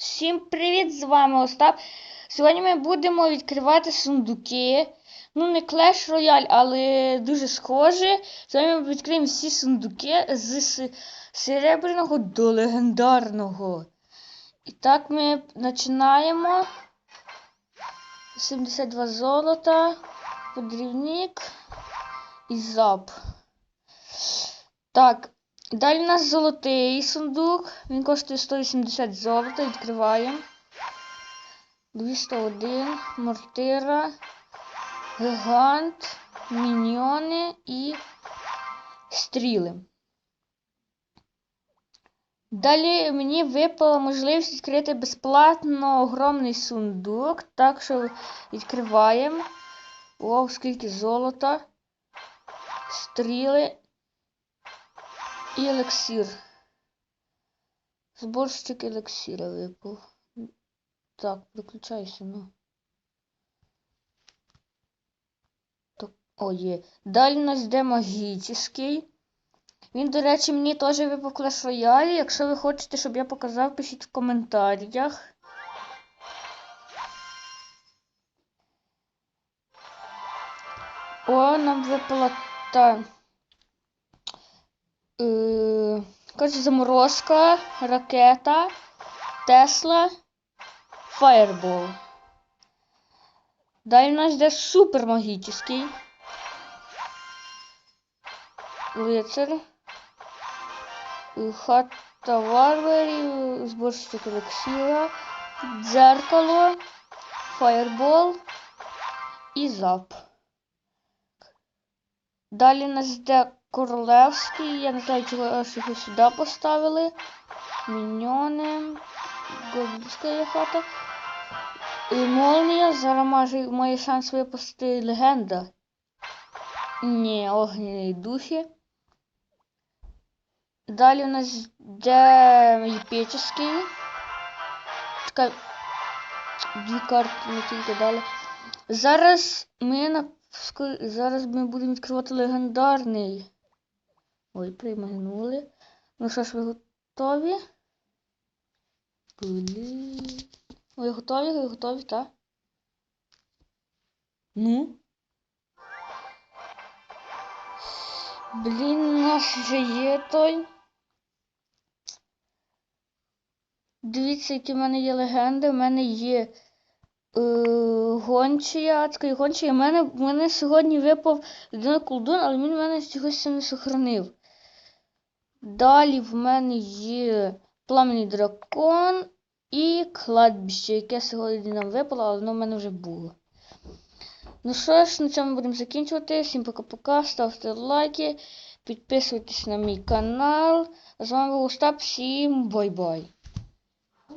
Всім привіт! З вами Остап. Сьогодні ми будемо відкривати сундуки. Ну, не Clash Royale, але дуже схоже. Сьогодні ми відкриємо всі сундуки з серебряного до легендарного. І так ми починаємо. 72 золота, подрівник і зап. Так, Далі у нас золотий сундук. Він коштує 180 золота. Відкриваємо. 201, мортира, гігант, міньйони і стріли. Далі мені випала можливість відкрити безплатно огромний сундук. Так що відкриваємо. О, скільки золота. Стріли і елексир. Зборщик елексира випав. Так, приключайся, ну. Так, о, є. Далі у нас йде магічний. Він, до речі, мені теж випав Clash Royale. Якщо ви хочете, щоб я показав, пишіть в коментарях. О, нам випала та. Е, Коротше, заморозка, ракета, Тесла, Фаербол. Далі у нас йде супер магічний. Лицар. е, Хата варварів, зборщик елексіра, дзеркало, фаербол і зап. Далі нас йде королевський. Я не знаю, чого аж його сюди поставили. Міньйони. Гоблінська хата. І молнія. Зараз має, має шанс випустити легенда. Ні, огняні духи. Далі у нас йде єпічний. Чекай. Дві карти не тільки дали. Зараз ми на Зараз ми будемо відкривати легендарний. Ой, примагнули. Ну що ж, ви готові? Блін. Ви готові? Ви готові, так? Ну? Блін, у нас вже є той. Дивіться, які в мене є легенди. У мене є е, гончія, адської гончія. У мене, в мене сьогодні випав людина колдун, але він в мене чогось не сохранив. Далі в мене є пламенний дракон і кладбище, яке сьогодні нам випало, але воно в мене вже було. Ну що ж, на цьому будемо закінчувати. Всім пока-пока, ставте лайки, підписуйтесь на мій канал. З вами був Остап, всім бай-бай.